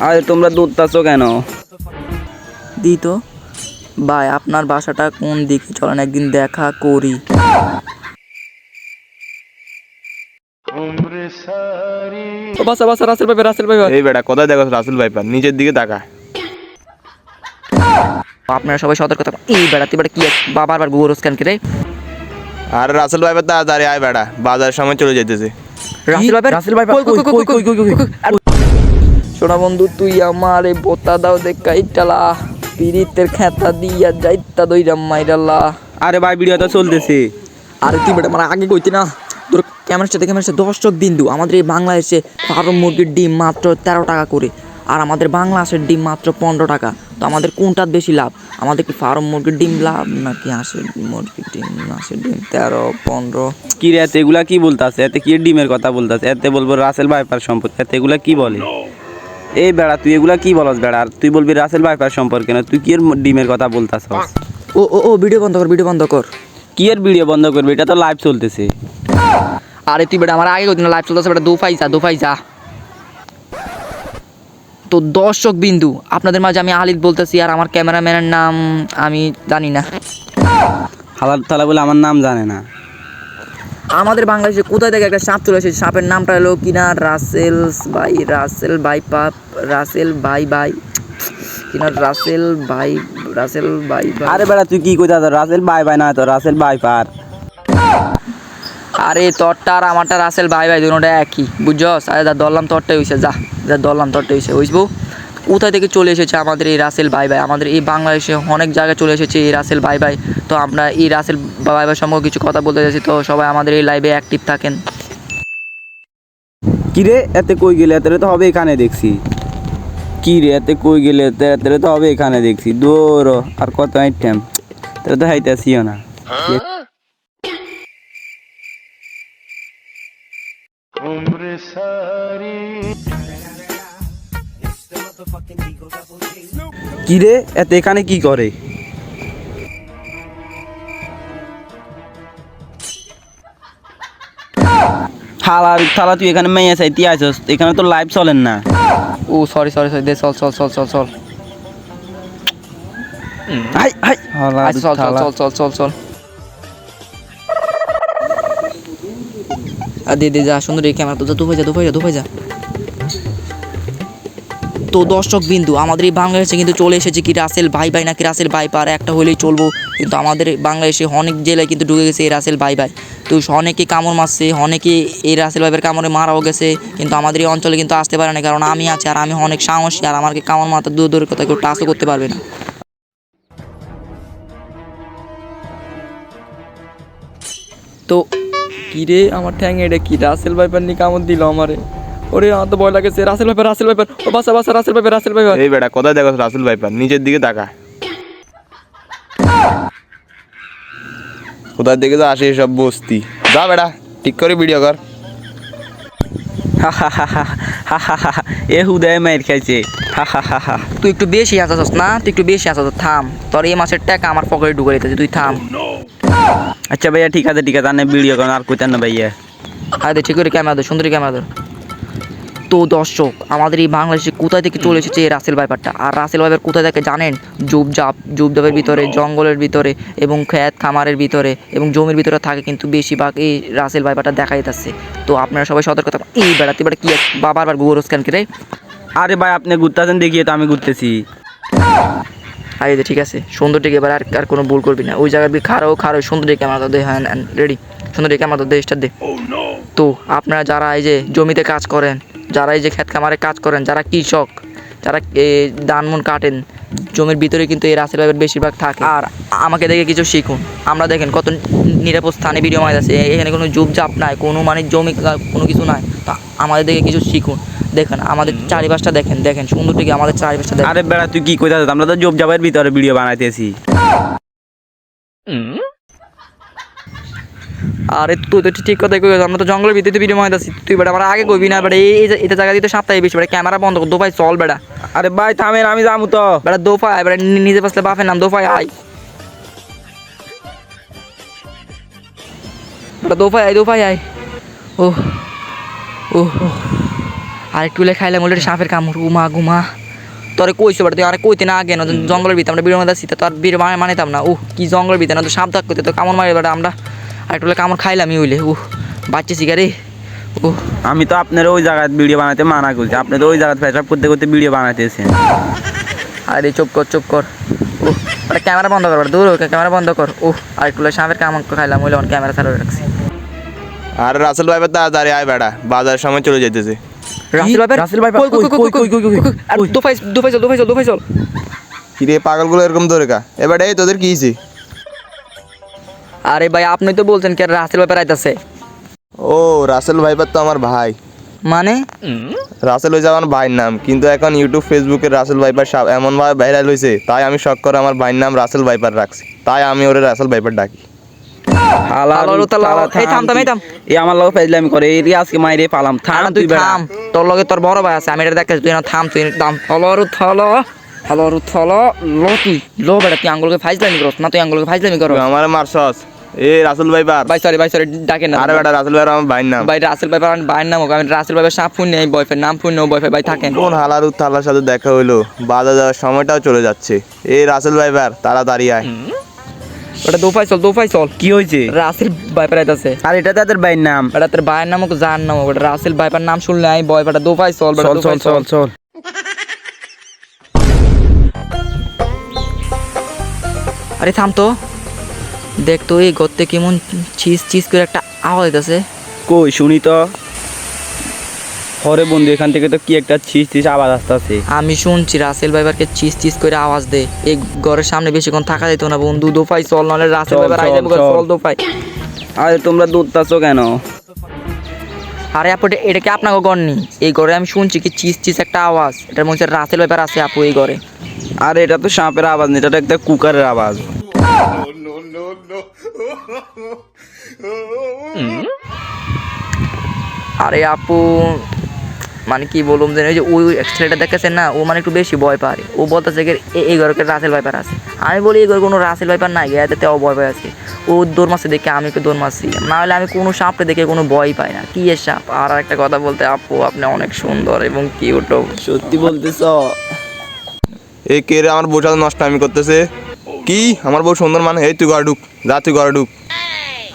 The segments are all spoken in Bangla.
আরে তোমরা দৌড়তাছো কেন দি তো ভাই আপনার বাসাটা কোন দিকে চলেন একদিন দেখা করি ও বাসা বাসা রাসেল ভাই রাসেল ভাই এই বেটা কোথায় দেখো রাসেল ভাইপার নিচের দিকে তাকা আপনারা সবাই সতর্ক থাকুন এই বেড়াতে বেড়া কি এক বাবার বার গুরু স্ক্যান করে আর রাসেল ভাইপার তাড়াতাড়ি আয় বেটা বাজারের সময় চলে যেতেছে রাসেল ভাই রাসেল ভাই কই কই কই কই কই সোনা বন্ধু তুই আমার বোতা দাও দে কাইটালা। পিরিতের খেতা দিয়া যাইতা দইরা মাইরালা। আরে ভাই ভিডিও তো চলতেছে। আরে তুই বেটা মানে আগে কইতি না তোর ক্যামেরার সাথে দর্শক বিন্দু আমাদের এই বাংলাদেশে ফার্ম মুরগির ডিম মাত্র তেরো টাকা করে আর আমাদের বাংলাদেশের ডিম মাত্র পনেরো টাকা। তো আমাদের কোনটার বেশি লাভ? আমাদের কি ফার্ম মুরগির ডিম লাভ নাকি হাঁসের মুরগির ডিম হাঁসের ডিম তেরো পনেরো? কি রে এগুলা কি বলতাছে? এতে কি ডিমের কথা বলতাছে? এতে বলব রাসেল ভাইপার সম্পর্কে এতে এগুলা কি বলে? এই বেড়া তুই এগুলা কি বলস বেড়া? আর তুই বলবি রাসেল ভাইপার সম্পর্কে না তুই কি এর ডিমের কথা বলতাছস? ও ও ও ভিডিও বন্ধ কর ভিডিও বন্ধ কর। কি এর ভিডিও বন্ধ করবি? এটা তো লাইভ চলতেছে। আরে তুই বেটা আমার আগে কইতি না লাইভ চলতেছে বেটা দুফাই যা দুফাই যা তো দর্শক বিন্দু আপনাদের মাঝে আমি আলিদ বলতেছি আর আমার ক্যামেরাম্যানের নাম আমি জানি না। হালাল তালা বলে আমার নাম জানে না। আমাদের বাংলাদেশে কোথায় থেকে একটা সাপ চলে এসেছে? সাপের নামটা হলো কিনা রাসেল বাই রাসেল বাই পাপ রাসেল বাই বাই। কিনা Russell bye Russell bye bye. আরে বেড়া তুই কি কইতাছ? রাসেল বাই বাই না তো রাসেল বাই পার। আরে তোরটা আর আমারটা রাসেল ভাই ভাই দুটোটা একই। বুঝছস? আরে যা দরলাম তোরটাই হইছে যা যা দরলাম তোরটাই হইছে বুঝব? কোথায় থেকে চলে এসেছে আমাদের এই রাসেল বাই বাই আমাদের এই বাংলাদেশে অনেক জায়গায় চলে এসেছে এই রাসেল বাই বাই তো আমরা এই রাসেল বাই বাই সম্পর্কে কিছু কথা বলতে চাইছি। তো সবাই আমাদের এই লাইভে অ্যাক্টিভ থাকেন। কি রে এতে কই গেলে? এতে তো হবে এখানে দেখছি। কি রে এতে কই গেলে? এতে তো হবে এখানে দেখছি। দৌড় আর কত আইটেম তাহলে তো হাইতেছিও না। কি রে এতে এখানে কি করে? থালা থালা তুই এখানে মেয়ে চাইতে আছিস এখানে তো লাইভ চলেন না। ও সরি সরি সরি দে চল চল চল চল চল। Hi hi. হালা চল চল চল চল চল চল। দে দে যা সুন্দর এই ক্যামেরা তো যা দুপাই যা দুপাই যা দুপাই যা। তো দর্শক বিন্দু আমাদের এই বাংলাদেশে কিন্তু চলে এসেছে কি রাসেল ভাই ভাই নাকি রাসেল ভাই পার, একটা হলেই চলবো। কিন্তু আমাদের বাংলাদেশে অনেক জেলায় কিন্তু ঢুকে গেছে এই রাসেল ভাই ভাই। তো অনেকে কামড় মারছে, অনেকে এই রাসেল ভাইয়ের কামড়ে মারাও গেছে, কিন্তু আমাদের এই অঞ্চলে কিন্তু আসতে পারে না, কারণ আমি আছি আর আমি অনেক সাহসী আর আমাকে কামড় মারতে দূর দূরের কথা কেউ টাচও করতে পারবে না। তো, কিরে, আমার ঠ্যাং এটা কি রাসেল ভাইপার নিয়ে কামড় দিল আমারে? ওরে আমার তো ভয় লাগেছে রাসেল ভাইপার রাসেল ভাইপার ও বাসা বাসা রাসেল ভাইপার রাসেল ভাইপার এই বেটা কোথায় দেখো রাসেল ভাইপার নিচের দিকে তাকা কোথার দিকে তো আসে সব বস্তি। যা বেটা ঠিক করে ভিডিও কর। এ হুদয় মাইর খাইছে। হা হা হা হা তুই একটু বেশি আসাস না? তুই একটু বেশি আসাস থাম। তোর এই মাসের টাকা আমার পকেটে ঢুকে দিতেছে তুই থাম। আচ্ছা ভাইয়া ঠিক আছে ঠিক আছে ভিডিও করেন আর কইতেন না ভাইয়া। আরে ঠিক করে ক্যামেরা ধর সুন্দরী ক্যামেরা ধর। তো দর্শক আমাদের এই বাংলাদেশে কোথায় থেকে চলে এসেছে এই রাসেল ভাইপারটা? আর রাসেল ভাইপার কোথায় থেকে জানেন? জুবজাপ জুবজাপের ভিতরে জঙ্গলের ভিতরে এবং খেত খামারের ভিতরে এবং জমির ভিতরে থাকে কিন্তু বেশিরভাগ এই রাসেল ভাইপারটা দেখা যাচ্ছে তো আপনারা সবাই সতর্ক থাকুন। এই বেড়াতে বেড়া কি বাবার বার গুগল স্ক্যান করে আরে ভাই আপনি ঘুরতেছেন দেখিয়ে তো আমি ঘুরতেছি। আরে ঠিক আছে সুন্দর দিকে এবার আর আর কোনো ভুল করবি না। ওই জায়গায় খারো খারো সুন্দর দিকে ক্যামেরা দে হ্যাঁ রেডি সুন্দর দিকে ক্যামেরা দে। তো আপনারা যারা এই যে জমিতে কাজ করেন যারা এই যে ক্ষেত খামারে কাজ করেন যারা কৃষক যারা এ, ধান মুন কাটেন জমির ভিতরে কিন্তু এই রাসেল ভাইয়ের বেশিরভাগ থাকে। আর আমাকে দেখে কিছু শিখুন। আমরা দেখেন কত নিরাপদ স্থানে ভিডিও মাইজ আছে। এখানে কোনো জুপজাপ নাই কোনো মানে জমি কোনো কিছু নাই। তা আমাদের দেখে কিছু শিখুন। দেখেন আমাদের চারিপাশটা দেখেন দেখেন সুন্দর দিকে আমাদের চারিপাশটা দেখেন। আরে বেড়া তুই কি কইতাছিস? আমরা তো জব জাবের ভিতরে ভিডিও বানাইতেছি। আরে তুই তো ঠিক কথাই কই আমরা তো জঙ্গলের ভিতরে ভিডিও আছি তুই বেটা আমার আগে কইবি না বেটা এই এই এটা জায়গা দিয়ে তো সাপ্তাহে বেশি বেটা ক্যামেরা বন্ধ কর দোফাই চল বেটা। আরে ভাই থামেন আমি যাব তো। বেটা দোফাই বেটা নিজে পাশে বাপের নাম দোফাই আই বেটা দোফাই আই দোফাই আই ও ও আর একটু লে খাইলাম অলরেডি সাপের কামড়। উমা গুমা। তোরে কইছো বাট তুই আরে কইতে না আগে না জঙ্গলের ভিতরে আমরা বিড়ের মধ্যে আছি তো আর বিড়ে মানে মানিতাম না। ও কি জঙ্গলের ভিতরে না তো সাপ থাকতে তো কামড় মারি বাট আমরা। আর একটু কামড় খাইলামই হইলে। উহ বাচ্চা শিকারে উহ। আমি তো আপনার ওই জায়গায় ভিডিও বানাতে মানা করছি। আপনি তো ওই জায়গায় পেশাব করতে করতে ভিডিও বানাতেছেন আরে চুপ কর চুপ কর। উহ ওটা ক্যামেরা বন্ধ কর দূর ক্যামেরা বন্ধ কর। উহ আর একটু সাপের কামড় খাইলাম হইলে অন ক্যামেরা চালু রাখছি। আর রাসেল ভাইপার তাড়াতাড়ি আয় বেড়া। বাজারের সময় চলে যেতেছে রাসেল ভাই রাসেল ভাই, কই কই কই কই কই কই, আর দোফাই দোফাই চল দোফাই চল দোফাই চল। কিরে পাগলগুলো এরকম ধরে কা? এবার এই তোদের কি হয়েছে আরে ভাই আপনি তো বলছেন কি রাসেল ব্যাপার আইতাছে ও রাসেল ভাইপার তো আমার ভাই। মানে? রাসেল হয়েছে আমার ভাইয়ের নাম কিন্তু এখন ইউটিউব ফেসবুকে রাসেল ভাইপার সাপ এমনভাবে ভাইরাল হয়েছে তাই আমি শখ করে আমার ভাইয়ের নাম রাসেল ভাইপার রাখছি তাই আমি ওরে রাসেল ভাইপার ডাকি। হালার হালার তালা এই থাম, থাম, এই থাম। এই আমার ফাইজলামি করে এই আজকে মাইরে পালাম থাম তুই থাম তোর লগে তোর বড় ভাই আছে আমি এটা দেখতেছি তুই না থাম তুই থাম। থলরু থল থলরু থল লো তুই লো বেটা তুই আঙ্গুলকে ফাইজলামি করস না তুই আঙ্গুলকে ফাইজলামি করস। আমার মারছস? এ রাসেল ভাইপার ভাই সরি ভাই সরি ডাকেন না। আরে বেটা রাসেল ভাইপার আমার ভাইয়ের নাম। ভাই রাসেল ভাই আমি ভাইয়ের নাম হোক। আমি রাসেল ভাই সাপ ফোন নেই বয়ফ্রেন্ড নাম ফোন নেই বয়ফ্রেন্ড ভাই থাকেন। কোন হালার উত্তালার সাথে দেখা হইল? বাজার যাওয়ার সময়টাও চলে যাচ্ছে। এই রাসেল ভাইপার তাড়াতাড়ি আয়। ওটা দোফাই চল দোফাই চল। কি হয়েছে রাসেল ভাইপার আইতাছে। আর এটা তাদের ভাইয়ের নাম। বেটা তোর ভাইয়ের নাম নাম ওটা রাসেল ভাইপার নাম শুনলে আমি বয় বেটা দোফাই চল চল চল। চল চল। আরে থাম তো। দেখ তো এই গর্তে কেমন চিজ চিজ করে একটা আওয়াজ হইতাছে কই শুনি তো। হরে বন্ধু এখান থেকে তো কি একটা ছিস ছিস আওয়াজ আসতেছে। আমি শুনছি রাসেল ভাইবারকে চিজ চিজ করে আওয়াজ দে। এই ঘরের সামনে বেশিক্ষণ থাকা যেত না বন্ধু দোফাই চল নাহলে রাসেল ভাইবার আই চল, যাব চল। চল দোফাই। আরে তোমরা দৌড়তাছো কেন? আরে আপু এটা- কি আপনাকে ঘর নি? এই ঘরে আমি শুনছি কি চিজ চিজ একটা আওয়াজ। এটার মধ্যে রাসেল ভাইবার আছে আপু এই ঘরে। আরে এটা তো সাপের আওয়াজ না এটা একটা কুকারের আওয়াজ। আরে আপু মানে কি বলুম যে ওই যে ওই ছেলেটা দেখেছেন না ও মানে একটু বেশি ভয় পারে ও বলতেছে এই ঘরে রাসেল ভাইপার আছে। আমি বলি এই ঘরে কোনো রাসেল ভাইপার নাই এতে ও ভয় পায় আছে। ও দৌড় মাসে দেখে আমি একটু দৌড় মাসি না হলে আমি কোনো সাপটা দেখে কোনো ভয় পাই না। কি এর সাপ? আর একটা কথা বলতে আপু আপনি অনেক সুন্দর এবং কি কিউটও সত্যি বলতেছ? এ কে রে আমার বউ সাথে নষ্ট আমি করতেছে? কি? আমার বউ সুন্দর মানে? এই তুই ঘরে ঢুক যা তুই ঘরে ঢুক।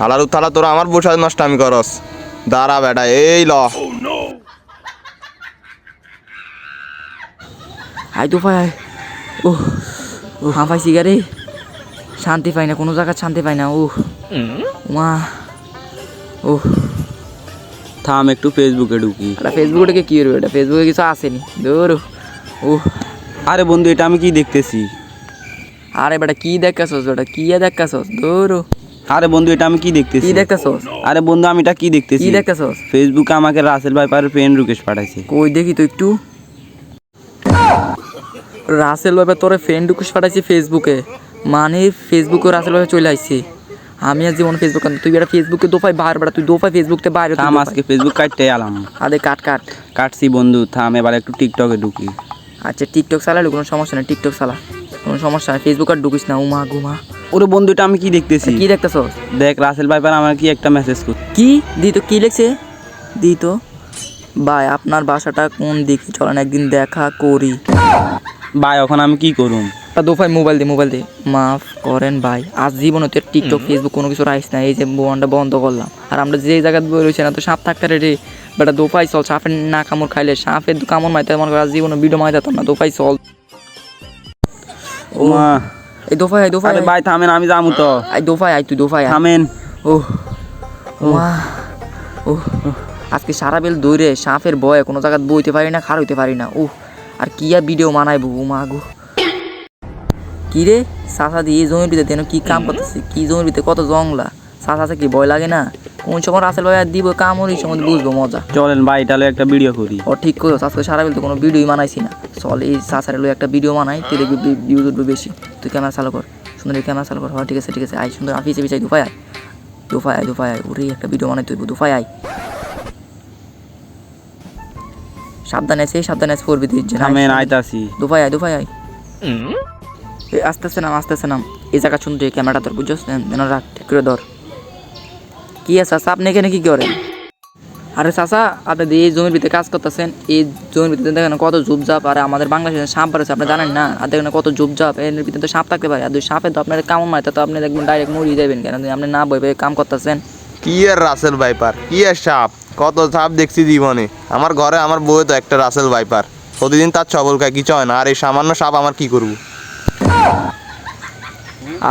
হালার উত্তালা তোরা আমার বউ সাথে নষ্ট আমি করস। দাঁড়া বেটা এই ল। আই তো ভাই ও ও হা পাইছি গারে শান্তি পাই না কোনো জায়গায় শান্তি পাই না ও মা ও থাম একটু ফেসবুকে ঢুকি। এটা ফেসবুকে কি করবে এটা ফেসবুকে কিছু আসেনি। দূর ও আরে বন্ধু এটা আমি কি দেখতেছি? আরে বেটা কি দেখাছস বেটা? কি দেখাছস দূর আরে বন্ধু এটা আমি কি দেখতেছি? কি দেখতেছস? আরে বন্ধু আমি এটা কি দেখতেছি? কি দেখতেছস? ফেসবুকে আমাকে রাসেল ভাইপারের ফ্রেন্ড রুকেশ পাঠাইছে। কই দেখি তো একটু। রাসেল ভাবে তোরে ফ্রেন্ড রিকোয়েস্ট পাঠাইছি ফেসবুকে মানে ফেসবুকে রাসেল ভাবে চলে আইছি। আমি আর জীবন ফেসবুক তুই এটা ফেসবুকে দোফাই বাইরে বেড়া তুই দোফাই ফেসবুকতে বাইরে থাম আজকে ফেসবুক কাটতে আলাম আরে কাট কাট। কাটছি বন্ধু থাম এবার একটু টিকটকে ঢুকি। আচ্ছা টিকটক চালালে কোনো সমস্যা নেই টিকটক চালা। কোনো সমস্যা নেই ফেসবুক আর ঢুকিস না উমা ঘুমা ওরে বন্ধু এটা আমি কি দেখতেছি? কি দেখতেছস দেখ রাসেল ভাইপার আমার কি একটা মেসেজ কর কি? দি তো কি লিখছে? দি তো ভাই আপনার বাসাটা কোন দিকে? চলেন একদিন দেখা করি। ভাই এখন আমি কি করুম? দোফাই মোবাইল দে মোবাইল দে। মাফ করেন ভাই আজ জীবনে তো টিকটক ফেসবুক কোনো কিছু রাইস না এই যে বোনটা বন্ধ করলাম। আর আমরা যে জায়গায় বই রয়েছে না তো সাপ থাকতে রে বেটা দোফাই চল সাপের না কামড় খাইলে সাপের কামড় মাইতে মনে করে আজ জীবনে ভিডিও মাই না দোফাই চল। ও মা এই দোফায় আয় দোফায় আরে ভাই থামেন আমি যামু তো। আই দোফায় আয় তুই দোফায় থামেন। ও মা ও আজকে সারা বেল দৌড়ে সাপের বয়ে কোনো জায়গায় বইতে পারি না খার হইতে পারি না। ও আর কি আর ভিডিও মানাই ও মা গো। কি রে? চাষা দিয়ে জমির ভিতরে যেন কি কাম করতেছে? কি জমির ভিতরে কত জংলা? চাষা কি ভয় লাগে না? কোন সময় রাসেল ভাই আর দিব কামড় এই সময় বুঝব মজা। চলেন ভাই তাহলে একটা ভিডিও করি। ও ঠিক করো আজকে সারা বেল তো কোনো ভিডিওই মানাইছি না। চল এই চাষারে লই একটা ভিডিও মানাই তুই দেখবি ভিউজ উঠবে বেশি। তুই ক্যামেরা চালু কর। সুন্দর ক্যামেরা চালু কর। হ্যাঁ ঠিক আছে ঠিক আছে আয় সুন্দর আফিসে পিছাই দুফাই আয়। দুফাই আয় দুফাই আয়। ওরে একটা ভিডিও বানাই তুই দুফাই আয়। সাবধানে আছে সাবধানে আছে করবি যে থামেন আইতাছি। দুফাই আয় দুফাই আয়। এই আস্তে আস্তে নাম আস্তে আস্তে নাম। এই জায়গা শুনতে ক্যামেরাটা তোর বুঝছস? যেন রাখ ঠিক করে ধর। কি আচ্ছা, আপনি এখানে কি করেন? আরে চাচা আপনি এই জমির ভিতরে কাজ করতেছেন এই জমির ভিতরে দেখেন কত ঝুপঝাপ আর আমাদের বাংলাদেশে সাপ বাড়ছে আপনি জানেন না? আর দেখেন কত ঝুপঝাপ এর ভিতরে তো সাপ থাকতে পারে। আর দুই সাপে তো আপনার কামড় মারতে তো আপনি দেখবেন ডাইরেক্ট মরিয়ে যাবেন কেন? আপনি না বই কাম করতেছেন। কি আর রাসেল ভাইপার? কি আর সাপ? কত সাপ দেখছি জীবনে। আমার ঘরে আমার বউ তো একটা রাসেল ভাইপার। প্রতিদিন তার ছবল খায় কিছু হয় না। আর এই সামান্য সাপ আমার কি করব?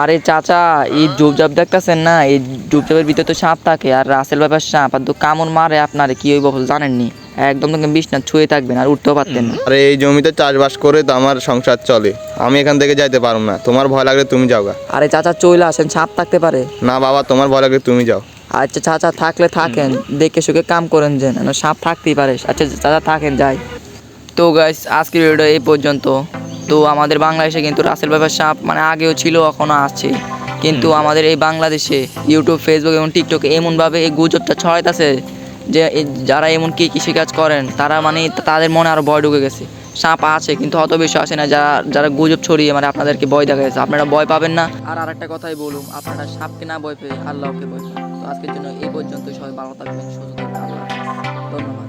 আরে চাচা এই জুপজাপ দেখতেছেন না? এই জুপজাপের ভিতরে তো সাপ থাকে আর রাসেল ব্যাপার সাপ আর তো কামড় মারে আপনারে কি হইব জানেননি? একদম তোকে বিছনা ছুঁয়ে থাকবেন আর উঠতেও পারতেন না। আরে এই জমিতে চাষবাস করে তো আমার সংসার চলে। আমি এখান থেকে যাইতে পারব না। তোমার ভয় লাগলে তুমি যাও গা। আরে চাচা চলে আসেন সাপ থাকতে পারে। না বাবা তোমার ভয় লাগলে তুমি যাও। আচ্ছা চাচা থাকলে থাকেন। দেখে শুকে কাম করেন যেন না সাপ থাকতেই পারে। আচ্ছা চাচা থাকেন যাই। তো গাইস আজকের ভিডিও এই পর্যন্ত। তো আমাদের বাংলাদেশে কিন্তু রাসেল ব্যাপার সাপ মানে আগেও ছিল এখনও আছে। কিন্তু আমাদের এই বাংলাদেশে ইউটিউব ফেসবুক এবং টিকটকে এমনভাবে এই গুজবটা ছড়াইতেছে যে যারা এমন কি কৃষিকাজ করেন তারা মানে তাদের মনে আরও ভয় ঢুকে গেছে। সাপ আছে কিন্তু অত বেশি আসে না যারা যারা গুজব ছড়িয়ে মানে আপনাদেরকে ভয় দেখা গেছে আপনারা ভয় পাবেন না। আর আরেকটা কথাই বলুন আপনারা সাপকে না ভয় পেয়ে আল্লাহকে ভয় তো আজকের জন্য এই পর্যন্ত সবাই ভালো থাকবেন সুস্থ থাকবেন আল্লাহ ধন্যবাদ।